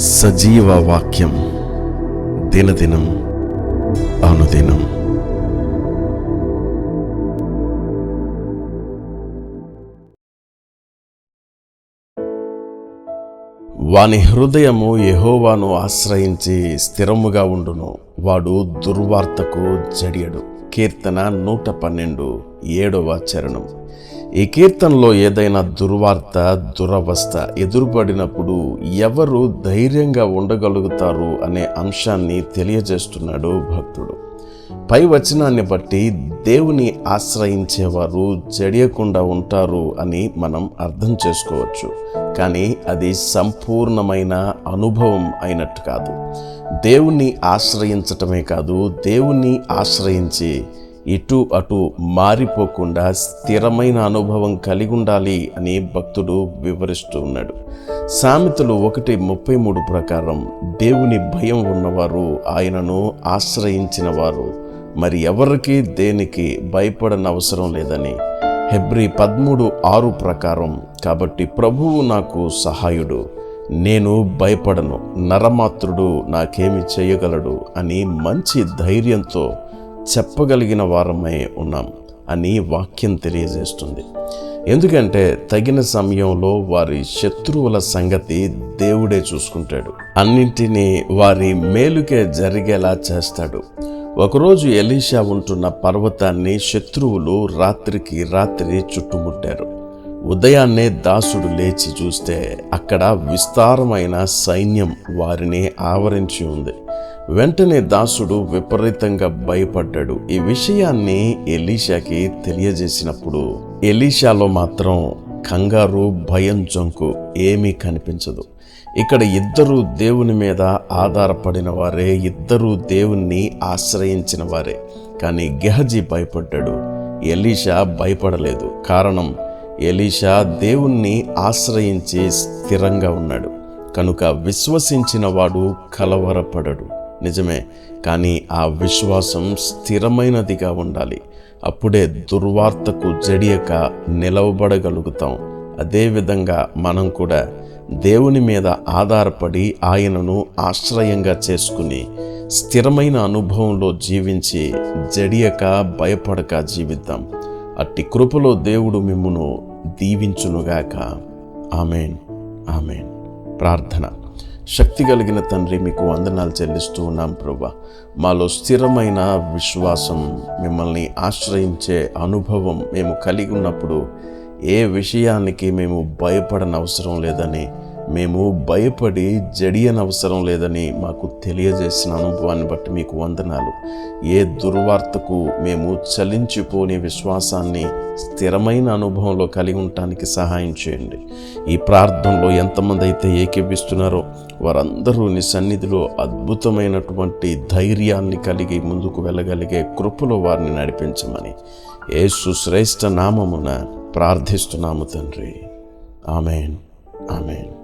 సజీవ వాక్యం దినదినం అనుదినం. వాని హృదయము ఎహోవాను ఆశ్రయించి స్థిరముగా ఉండును. వాడు దుర్వార్తకు జడియడు. కీర్తన నూట పన్నెండు ఏడవ చరణం. ఈ కీర్తనలో ఏదైనా దుర్వార్త దురవస్థ ఎదురుపడినప్పుడు ఎవరు ధైర్యంగా ఉండగలుగుతారు అనే అంశాన్ని తెలియజేస్తున్నాడు భక్తుడు. పై వచనాన్ని బట్టి దేవుని ఆశ్రయించేవారు జడియకుండా ఉంటారు అని మనం అర్థం చేసుకోవచ్చు. కానీ అది సంపూర్ణమైన అనుభవం అయినట్టు కాదు. దేవుణ్ణి ఆశ్రయించటమే కాదు దేవుణ్ణి ఆశ్రయించి ఇటు అటు మారిపోకుండా స్థిరమైన అనుభవం కలిగి ఉండాలి అని భక్తుడు వివరిస్తూ ఉన్నాడు. సామెతలు ఒకటి ముప్పై మూడు ప్రకారం దేవుని భయం ఉన్నవారు ఆయనను ఆశ్రయించిన వారు. మరి ఎవరికి దేనికి భయపడనవసరం లేదని హెబ్రి పదమూడు ఆరు ప్రకారం కాబట్టి ప్రభువు నాకు సహాయుడు నేను భయపడను నరమాత్రుడు నాకేమి చేయగలడు అని మంచి ధైర్యంతో చెప్పగలిగిన వారమై ఉన్నాం అని వాక్యం తెలియజేస్తుంది. ఎందుకంటే తగిన సమయంలో వారి శత్రువుల సంగతి దేవుడే చూసుకుంటాడు. అన్నింటినీ వారి మేలుకే జరిగేలా చేస్తాడు. ఒకరోజు ఎలీషా ఉంటున్న పర్వతాన్ని శత్రువులు రాత్రికి రాత్రి చుట్టుముట్టారు. ఉదయాన్నే దాసుడు లేచి చూస్తే అక్కడ విస్తారమైన సైన్యం వారిని ఆవరించి ఉంది. వెంటనే దాసుడు విపరీతంగా భయపడ్డాడు. ఈ విషయాన్ని ఎలీషాకి తెలియజేసినప్పుడు ఎలీషాలో మాత్రం కంగారు భయం జంకు ఏమీ కనిపించదు. ఇక్కడ ఇద్దరు దేవుని మీద ఆధారపడిన వారే ఇద్దరు దేవుణ్ణి ఆశ్రయించిన వారే. కానీ గెహజీ భయపడ్డాడు. ఎలీషా భయపడలేదు. కారణం ఎలీషా దేవుణ్ణి ఆశ్రయించి స్థిరంగా ఉన్నాడు. కనుక విశ్వసించిన వాడు కలవరపడడు. నిజమే కానీ ఆ విశ్వాసం స్థిరమైనదిగా ఉండాలి. అప్పుడే దుర్వార్తకు జడియక నిలవబడగలుగుతాం. అదేవిధంగా మనం కూడా దేవుని మీద ఆధారపడి ఆయనను ఆశ్రయంగా చేసుకుని స్థిరమైన అనుభవంలో జీవించి జడియక భయపడక జీవిద్దాం. అట్టి కృపలో దేవుడు మిమ్మును దీవించునుగాక. ఆమెన్. ఆమెన్. ప్రార్థన. శక్తి కలిగిన తండ్రి మీకు వందనాలు చెల్లిస్తూ ఉన్నాం ప్రభా. మాలో స్థిరమైన విశ్వాసం మిమ్మల్ని ఆశ్రయించే అనుభవం మేము కలిగి ఉన్నప్పుడు ఏ విషయానికి మేము భయపడనవసరం లేదని మేము భయపడి జడియనవసరం లేదని మాకు తెలియజేసిన అనుభవాన్ని బట్టి మీకు వందనాలు. ఏ దుర్వార్తకు మేము చలించిపోని విశ్వాసాన్ని స్థిరమైన అనుభవంలో కలిగి ఉండటానికి సహాయం చేయండి. ఈ ప్రార్థనలో ఎంతమంది అయితే ఏకీపిస్తున్నారో వారందరూ నీ సన్నిధిలో అద్భుతమైనటువంటి ధైర్యాన్ని కలిగి ముందుకు వెళ్ళగలిగే కృపలో వారిని నడిపించమని యేసు శ్రేష్ఠ నామమున ప్రార్థిస్తున్నాము తండ్రి. ఆమెన్. ఆమెన్.